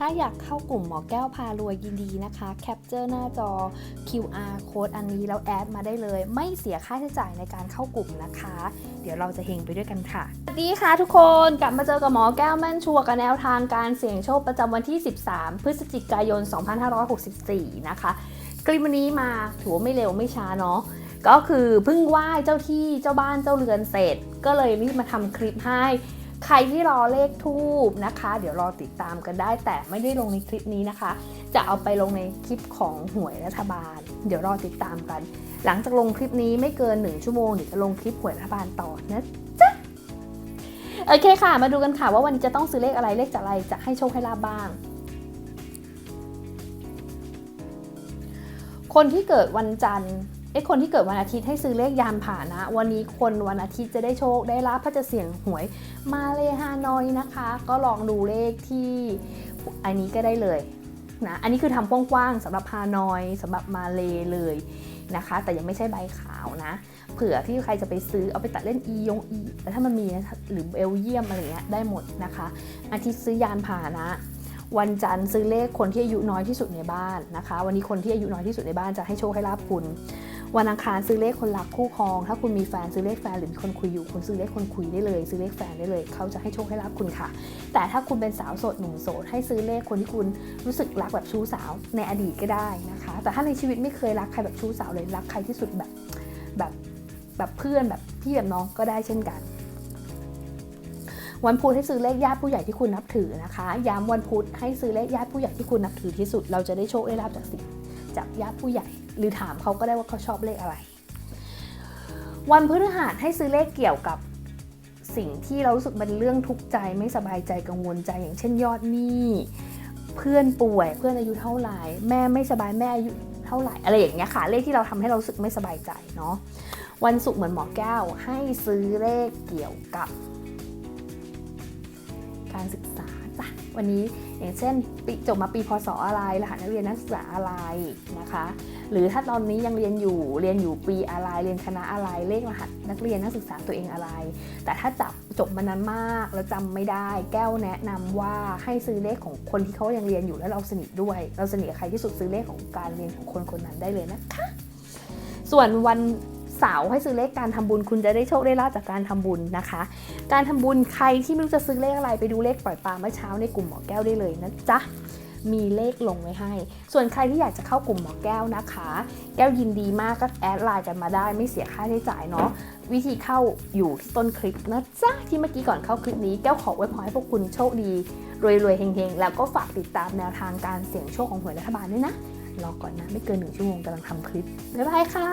ถ้าอยากเข้ากลุ่มหมอแก้วพารวยยินดีนะคะแคปเจอร์หน้าจอ QR code อันนี้แล้วแอดมาได้เลย ไม่เสียค่าใช้จ่ายในการเข้ากลุ่มนะคะ เดี๋ยวเราจะเฮงไปด้วยกันค่ะสวัสดีค่ะทุกคนกลับมาเจอกับหมอแก้วแม่นชัวกับแนวทางการเสี่ยงโชคประจำวันที่ 13 พฤศจิกายน 2564 นะคะคลิปวันนี้มาถือว่าไม่เร็วไม่ช้าเนาะก็คือเพิ่งไหว้เจ้าที่เจ้าบ้านเจ้าเรือนเสร็จ ก็เลยรีบมาทำคลิปให้ ใครที่รอเลขทูบนะคะ เดี๋ยวรอติดตามกันได้ แต่ไม่ได้ลงในคลิปนี้นะคะ จะเอาไปลงในคลิปของหวยรัฐบาล เดี๋ยวรอติดตามกัน หลังจากลงคลิปนี้ไม่เกิน 1 ชั่วโมงเดี๋ยวจะลงคลิปหวยรัฐบาลต่อนะจ๊ะโอเคค่ะ มาดูกันค่ะว่าวันนี้จะต้องซื้อเลขอะไรเลขจากอะไรจะให้โชคให้ลาบบ้าง คนที่เกิดวันจันทร์ อ้คนที่เกิดวันอาทิตย์ให้ซื้อเลขยานผ่านะ วันนี้คนวันอาทิตย์จะได้โชคได้ลาบถ้าจะเสี่ยงหวยมาเลฮานอยนะคะ ก็ลองดูเลขที่อันนี้ก็ได้เลยนะอันนี้คือทำกว้างๆสำหรับฮานอยสำหรับมาเลเลยนะคะ แต่ยังไม่ใช่ใบขาวนะเผื่อที่ใครจะไปซื้อเอาไปตัดเล่นอียงอีแต่ถ้ามันมีนะหรือเบลเยียมอะไรเงี้ยได้หมดนะคะ อาทิตย์ซื้อยานผ่านะ วันจันทร์ซื้อเลขคนที่อายุน้อยที่สุดในบ้านนะคะ วันนี้คนที่อายุน้อยที่สุดในบ้านจะให้โชคให้ลาบคุณ วันอังคารซื้อเลขคนรักคู่ครอง ถ้าคุณมีแฟนซื้อเลขแฟนหรือมีคนคุยอยู่คุณซื้อเลขคนคุยได้เลย ซื้อเลขแฟนได้เลย เขาจะให้โชคให้ลาบคุณค่ะ แต่ถ้าคุณเป็นสาวโสดหนุ่มโสดให้ซื้อเลขคนที่คุณรู้สึกรักแบบชู้สาวในอดีตก็ได้นะคะ แต่ถ้าในชีวิตไม่เคยรักใครแบบชู้สาวเลยรักใครที่สุดแบบแบบแบบเพื่อนแบบพี่แบบน้องก็ได้เช่นกันวันพุธให้ซื้อเลขญาติผู้ใหญ่ที่คุณนับถือนะคะ ย้ำวันพุธให้ซื้อเลขญาติผู้ใหญ่ที่คุณนับถือที่สุด เราจะได้โชคได้ลาบจากสิ่งจากญาติผู้ใหญ่ หรือถามเขาก็ได้ว่าเขาชอบเลขอะไร วันพฤหัสให้ซื้อเลขเกี่ยวกับสิ่งที่เรารู้สึกเป็นเรื่องทุกข์ใจไม่สบายใจกังวลใจอย่างเช่นยอดหนี้เพื่อนป่วยเพื่อนอายุเท่าไหร่แม่ไม่สบายแม่อายุเท่าไหร่อะไรอย่างเงี้ยค่ะเลขที่เราทำให้เราสึกไม่สบายใจเนาะวันศุกร์เหมือนหมอแก้วให้ซื้อเลขเกี่ยวกับ การศึกษาจ้ะวันนี้อย่างเช่นปีจบมาปีพศอะไรรหัสนักเรียนนักศึกษาอะไรนะคะ หรือถ้าตอนนี้ยังเรียนอยู่เรียนอยู่ปีอะไรเรียนคณะอะไรเลขรหัสนักเรียนนักศึกษาตัวเองอะไร แต่ถ้าจับจบมานานมากแล้วจำไม่ได้แก้วแนะนำว่าให้ซื้อเลขของคนที่เขายังเรียนอยู่แล้วเราสนิทด้วย เราสนิทกับใครที่สุดซื้อเลขของการเรียนของคนคนนั้นได้เลยนะคะ ส่วนวัน เสาร์ให้ซื้อเลขการทำบุญ คุณจะได้โชคได้ลาบจากการทำบุญนะคะ การทำบุญใครที่ไม่รู้จะซื้อเลขอะไรไปดูเลขปล่อยปลาเมื่อเช้าในกลุ่มหมอแก้วได้เลยนะจ๊ะมีเลขลงไว้ให้ ส่วนใครที่อยากจะเข้ากลุ่มหมอแก้วนะคะ แก้วยินดีมากก็แอดไลน์กันมาได้ ไม่เสียค่าใช้จ่ายเนาะ วิธีเข้าอยู่ที่ต้นคลิปนะจ๊ะ ที่เมื่อกี้ก่อนเข้าคลิปนี้ แก้วขอไว้พรให้พวกคุณโชคดี รวยๆเฮงๆ แล้วก็ฝากติดตามแนวทางการเสี่ยงโชคของหวยรัฐบาลด้วยนะ รอก่อนนะ ไม่เกินหนึ่งชั่วโมงกำลังทำคลิป บ๊ายบายค่ะ